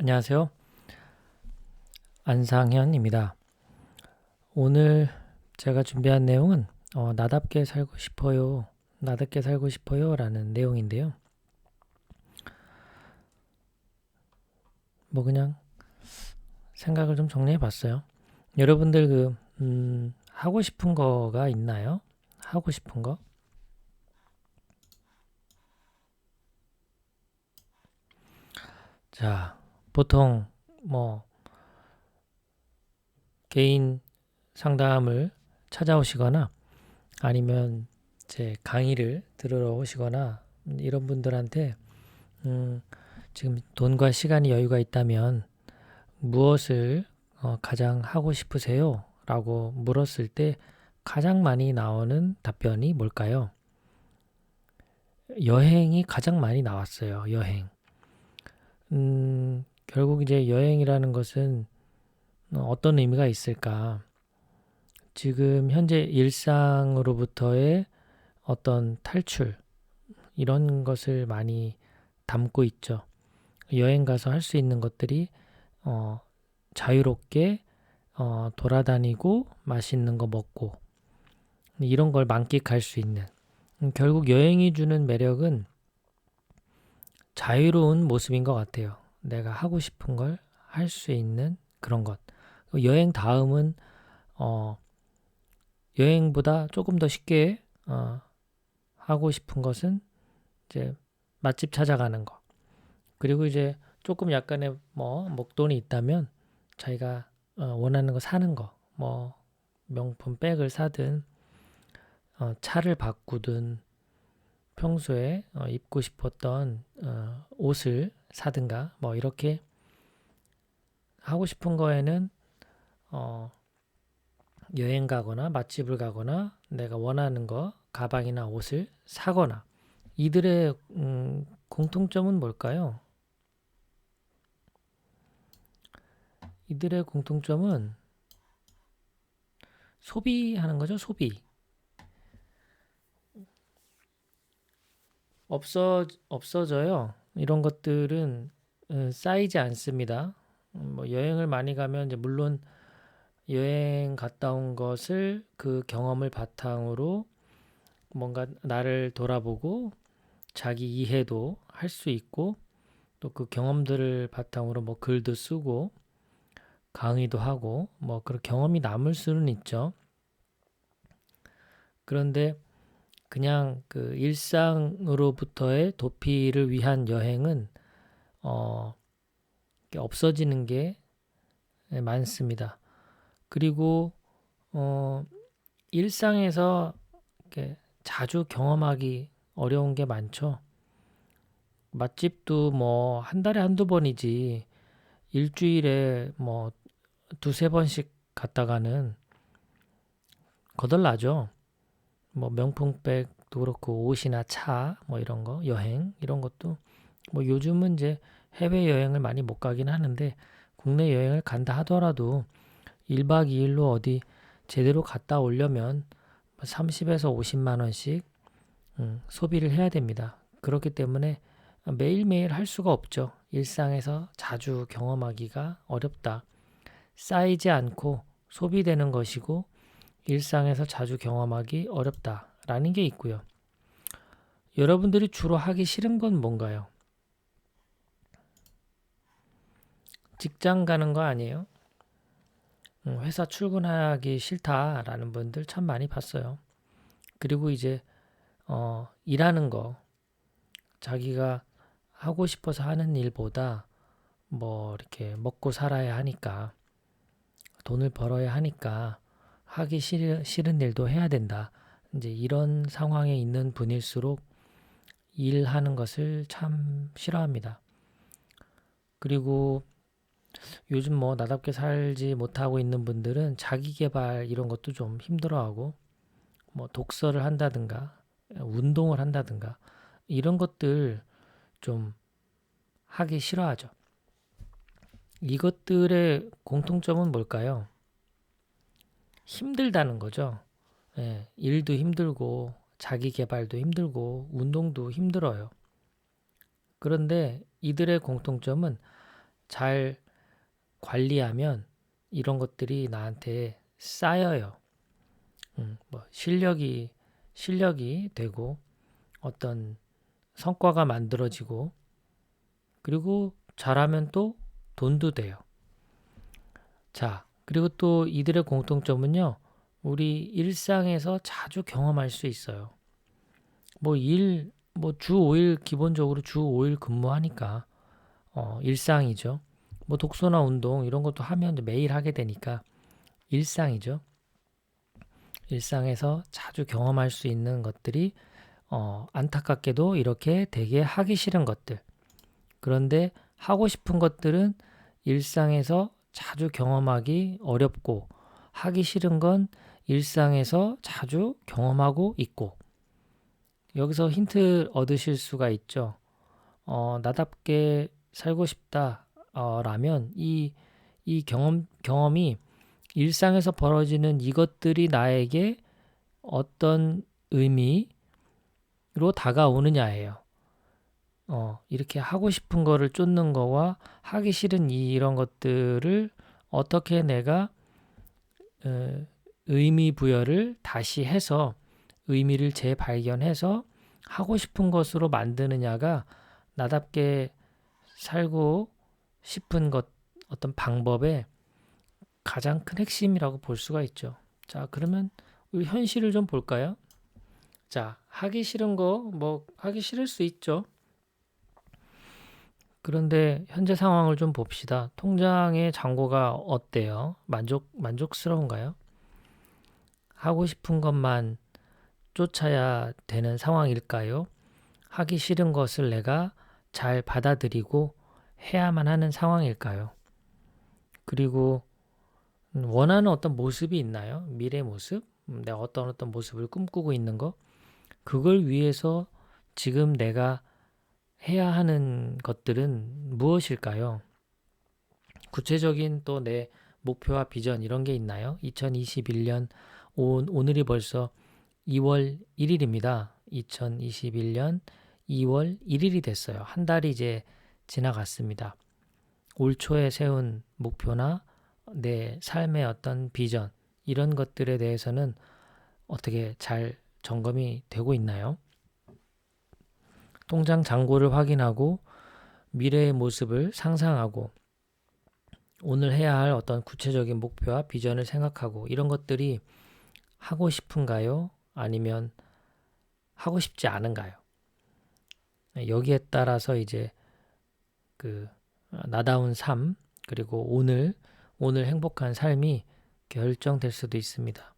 안녕하세요. 안상현입니다. 오늘 제가 준비한 내용은 어, 나답게 살고 싶어요. 나답게 살고 싶어요. 라는 내용인데요. 뭐 그냥 생각을 좀 정리해 봤어요. 여러분들 그, 음, 하고 싶은 거가 있나요? 하고 싶은 거? 자, 보통 뭐 개인 상담을 찾아오시거나 아니면 제 강의를 들으러 오시거나 이런 분들한테 음, 지금 돈과 시간이 여유가 있다면 무엇을 어, 가장 하고 싶으세요? 라고 물었을 때 가장 많이 나오는 답변이 뭘까요? 여행이 가장 많이 나왔어요. 여행. 음, 결국 이제 여행이라는 것은 어떤 의미가 있을까? 지금 현재 일상으로부터의 어떤 탈출, 이런 것을 많이 담고 있죠. 여행 가서 할 수 있는 것들이, 어, 자유롭게, 어, 돌아다니고 맛있는 거 먹고, 이런 걸 만끽할 수 있는. 음, 결국 여행이 주는 매력은 자유로운 모습인 것 같아요. 내가 하고 싶은 걸 할 수 있는 그런 것. 여행 다음은 어, 여행보다 조금 더 쉽게 어, 하고 싶은 것은 이제 맛집 찾아가는 거. 그리고 이제 조금 약간의 뭐 목돈이 있다면 자기가 어, 원하는 거 사는 거. 뭐 명품 백을 사든 어, 차를 바꾸든 평소에 어, 입고 싶었던 어, 옷을 사든가 뭐 이렇게 하고 싶은 거에는 어, 여행 가거나 맛집을 가거나 내가 원하는 거 가방이나 옷을 사거나 이들의 음, 공통점은 뭘까요? 이들의 공통점은 소비하는 거죠, 소비. 없어 없어져요. 이런 것들은 어, 쌓이지 않습니다. 음, 뭐 여행을 많이 가면 이제 물론 여행 갔다 온 것을 그 경험을 바탕으로 뭔가 나를 돌아보고 자기 이해도 할 수 있고 또 그 경험들을 바탕으로 뭐 글도 쓰고 강의도 하고 뭐 그런 경험이 남을 수는 있죠. 그런데 그냥 그 일상으로부터의 도피를 위한 여행은 어 없어지는 게 많습니다. 그리고 어 일상에서 자주 경험하기 어려운 게 많죠. 맛집도 뭐 한 달에 한두 번이지 일주일에 뭐 두세 번씩 갔다가는 거덜나죠. 뭐 명품백도 그렇고 옷이나 차 뭐 이런 거 여행 이런 것도 뭐 요즘은 이제 해외 여행을 많이 못 가긴 하는데 국내 여행을 간다 하더라도 1박 2일로 어디 제대로 갔다 오려면 30에서 50만 원씩 음, 소비를 해야 됩니다. 그렇기 때문에 매일매일 할 수가 없죠. 일상에서 자주 경험하기가 어렵다. 쌓이지 않고 소비되는 것이고 일상에서 자주 경험하기 어렵다 라는 게 있고요. 여러분들이 주로 하기 싫은 건 뭔가요? 직장 가는 거 아니에요? 음, 회사 출근하기 싫다라는 분들 참 많이 봤어요. 그리고 이제 어, 일하는 거 자기가 하고 싶어서 하는 일보다 뭐 이렇게 먹고 살아야 하니까 돈을 벌어야 하니까 하기 싫은, 싫은 일도 해야 된다. 이제 이런 상황에 있는 분일수록 일하는 것을 참 싫어합니다. 그리고 요즘 뭐 나답게 살지 못하고 있는 분들은 자기 개발 이런 것도 좀 힘들어하고 뭐 독서를 한다든가 운동을 한다든가 이런 것들 좀 하기 싫어하죠. 이것들의 공통점은 뭘까요? 힘들다는 거죠. 예, 일도 힘들고 자기 개발도 힘들고 운동도 힘들어요. 그런데 이들의 공통점은 잘 관리하면 이런 것들이 나한테 쌓여요. 음, 뭐 실력이 실력이 되고 어떤 성과가 만들어지고 그리고 잘하면 또 돈도 돼요. 자, 그리고 또 이들의 공통점은요. 우리 일상에서 자주 경험할 수 있어요. 뭐 일, 뭐 주 5일 기본적으로 주 5일 근무하니까 어, 일상이죠. 뭐 독서나 운동 이런 것도 하면 매일 하게 되니까 일상이죠. 일상에서 자주 경험할 수 있는 것들이 어, 안타깝게도 이렇게 되게 하기 싫은 것들. 그런데 하고 싶은 것들은 일상에서 자주 경험하기 어렵고 하기 싫은 건 일상에서 자주 경험하고 있고 여기서 힌트 얻으실 수가 있죠. 어, 나답게 살고 싶다 어, 라면 이, 이 경험, 경험이 일상에서 벌어지는 이것들이 나에게 어떤 의미로 다가오느냐예요. 어, 이렇게 하고 싶은 거를 쫓는 거와 하기 싫은 이, 이런 것들을 어떻게 내가 어, 의미 부여를 다시 해서 의미를 재발견해서 하고 싶은 것으로 만드느냐가 나답게 살고 싶은 것 어떤 방법의 가장 큰 핵심이라고 볼 수가 있죠. 자, 그러면 우리 현실을 좀 볼까요? 자, 하기 싫은 거 뭐 하기 싫을 수 있죠. 그런데 현재 상황을 좀 봅시다. 통장의 잔고가 어때요? 만족 만족스러운가요? 하고 싶은 것만 쫓아야 되는 상황일까요? 하기 싫은 것을 내가 잘 받아들이고 해야만 하는 상황일까요? 그리고 원하는 어떤 모습이 있나요? 미래 모습? 음, 내가 어떤 어떤 모습을 꿈꾸고 있는 거? 그걸 위해서 지금 내가 해야 하는 것들은 무엇일까요? 구체적인 또 내 목표와 비전 이런 게 있나요? 2021년 오, 오늘이 벌써 2월 1일입니다. 2021년 2월 1일이 됐어요. 한 달이 이제 지나갔습니다. 올 초에 세운 목표나 내 삶의 어떤 비전 이런 것들에 대해서는 어떻게 잘 점검이 되고 있나요? 통장 잔고를 확인하고 미래의 모습을 상상하고 오늘 해야 할 어떤 구체적인 목표와 비전을 생각하고 이런 것들이 하고 싶은가요? 아니면 하고 싶지 않은가요? 여기에 따라서 이제 그 나다운 삶 그리고 오늘 오늘 행복한 삶이 결정될 수도 있습니다.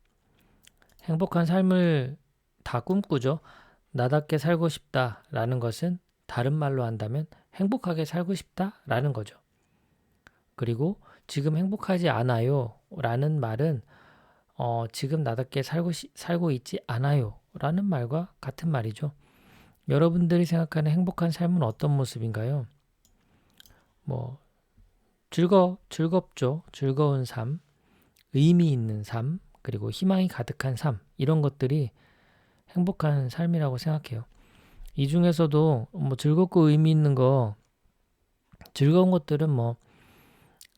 행복한 삶을 다 꿈꾸죠. 나답게 살고 싶다 라는 것은 다른 말로 한다면 행복하게 살고 싶다 라는 거죠. 그리고 지금 행복하지 않아요 라는 말은 어, 지금 나답게 살고, 시, 살고 있지 않아요 라는 말과 같은 말이죠. 여러분들이 생각하는 행복한 삶은 어떤 모습인가요? 뭐, 즐거, 즐겁죠. 즐거운 삶, 의미 있는 삶, 그리고 희망이 가득한 삶, 이런 것들이 행복한 삶이라고 생각해요. 이 중에서도 뭐 즐겁고 의미 있는 거 즐거운 것들은 뭐,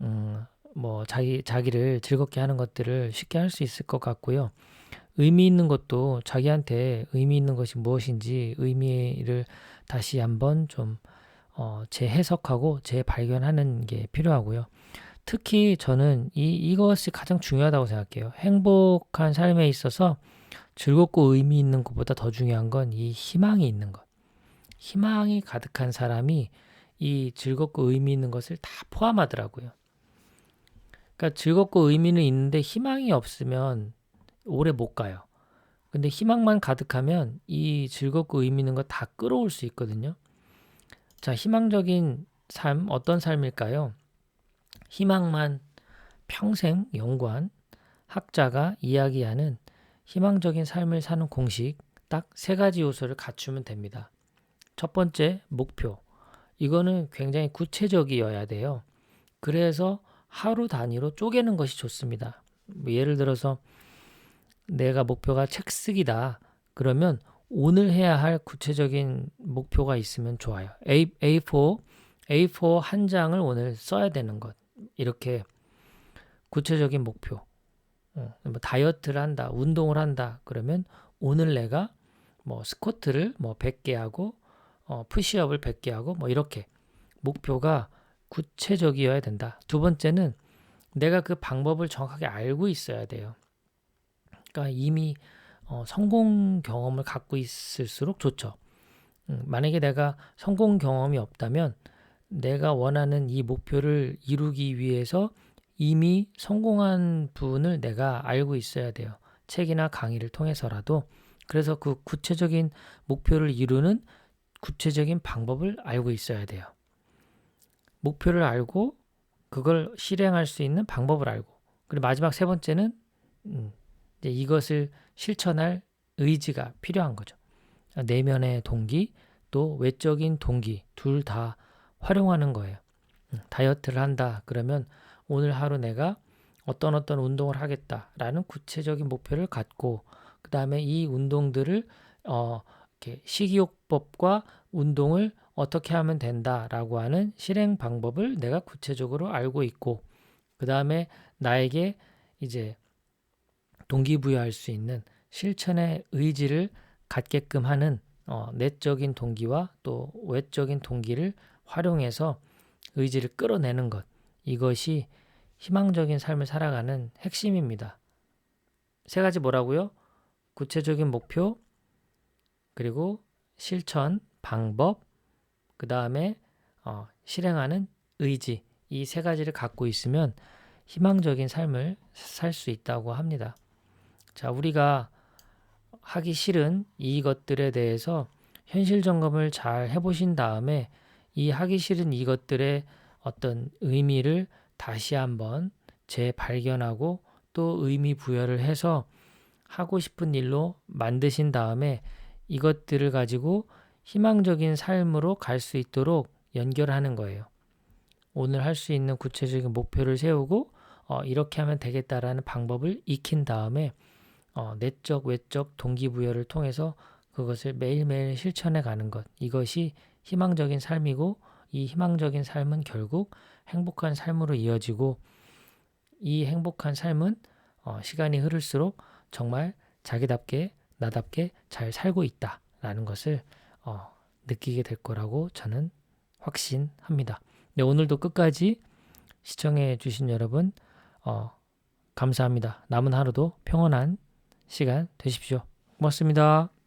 음, 뭐 자기 자기를 즐겁게 하는 것들을 쉽게 할 수 있을 것 같고요. 의미 있는 것도 자기한테 의미 있는 것이 무엇인지 의미를 다시 한번 좀 어, 재해석하고 재발견하는 게 필요하고요. 특히 저는 이 이것이 가장 중요하다고 생각해요. 행복한 삶에 있어서 즐겁고 의미 있는 것보다 더 중요한 건 이 희망이 있는 것. 희망이 가득한 사람이 이 즐겁고 의미 있는 것을 다 포함하더라고요. 그러니까 즐겁고 의미는 있는데 희망이 없으면 오래 못 가요. 근데 희망만 가득하면 이 즐겁고 의미 있는 거 다 끌어올 수 있거든요. 자, 희망적인 삶, 어떤 삶일까요? 희망만 평생 연구한 학자가 이야기하는 희망적인 삶을 사는 공식 딱 세 가지 요소를 갖추면 됩니다. 첫 번째, 목표. 이거는 굉장히 구체적이어야 돼요. 그래서 하루 단위로 쪼개는 것이 좋습니다. 뭐 예를 들어서 내가 목표가 책 쓰기다. 그러면 오늘 해야 할 구체적인 목표가 있으면 좋아요. A, A4, A4 한 장을 오늘 써야 되는 것. 이렇게 구체적인 목표. 어, 뭐 다이어트를 한다, 운동을 한다. 그러면 오늘 내가 뭐 스쿼트를 뭐 100개 하고 어, 푸시업을 100개 하고 뭐 이렇게 목표가 구체적이어야 된다. 두 번째는 내가 그 방법을 정확하게 알고 있어야 돼요. 그러니까 이미 어, 성공 경험을 갖고 있을수록 좋죠. 음, 만약에 내가 성공 경험이 없다면 내가 원하는 이 목표를 이루기 위해서 이미 성공한 분을 내가 알고 있어야 돼요. 책이나 강의를 통해서라도. 그래서 그 구체적인 목표를 이루는 구체적인 방법을 알고 있어야 돼요. 목표를 알고 그걸 실행할 수 있는 방법을 알고. 그리고 마지막 세 번째는 음, 이것을 실천할 의지가 필요한 거죠. 내면의 동기 또 외적인 동기 둘 다 활용하는 거예요. 음, 다이어트를 한다 그러면 오늘 하루 내가 어떤 어떤 운동을 하겠다라는 구체적인 목표를 갖고 그 다음에 이 운동들을 어, 이렇게 식이요법과 운동을 어떻게 하면 된다라고 하는 실행 방법을 내가 구체적으로 알고 있고 그 다음에 나에게 이제 동기부여할 수 있는 실천의 의지를 갖게끔 하는 어, 내적인 동기와 또 외적인 동기를 활용해서 의지를 끌어내는 것. 이것이 희망적인 삶을 살아가는 핵심입니다. 세 가지 뭐라고요? 구체적인 목표, 그리고 실천, 방법, 그 다음에 어, 실행하는 의지 이 세 가지를 갖고 있으면 희망적인 삶을 살 수 있다고 합니다. 자, 우리가 하기 싫은 이것들에 대해서 현실 점검을 잘 해보신 다음에 이 하기 싫은 이것들의 어떤 의미를 다시 한번 재발견하고 또 의미 부여를 해서 하고 싶은 일로 만드신 다음에 이것들을 가지고 희망적인 삶으로 갈 수 있도록 연결하는 거예요. 오늘 할 수 있는 구체적인 목표를 세우고 어, 이렇게 하면 되겠다라는 방법을 익힌 다음에 어, 내적 외적 동기부여를 통해서 그것을 매일매일 실천해 가는 것 이것이 희망적인 삶이고 이 희망적인 삶은 결국 행복한 삶으로 이어지고 이 행복한 삶은 어, 시간이 흐를수록 정말 자기답게 나답게 잘 살고 있다라는 것을 어, 느끼게 될 거라고 저는 확신합니다. 네, 오늘도 끝까지 시청해 주신 여러분 어, 감사합니다. 남은 하루도 평온한 시간 되십시오. 고맙습니다.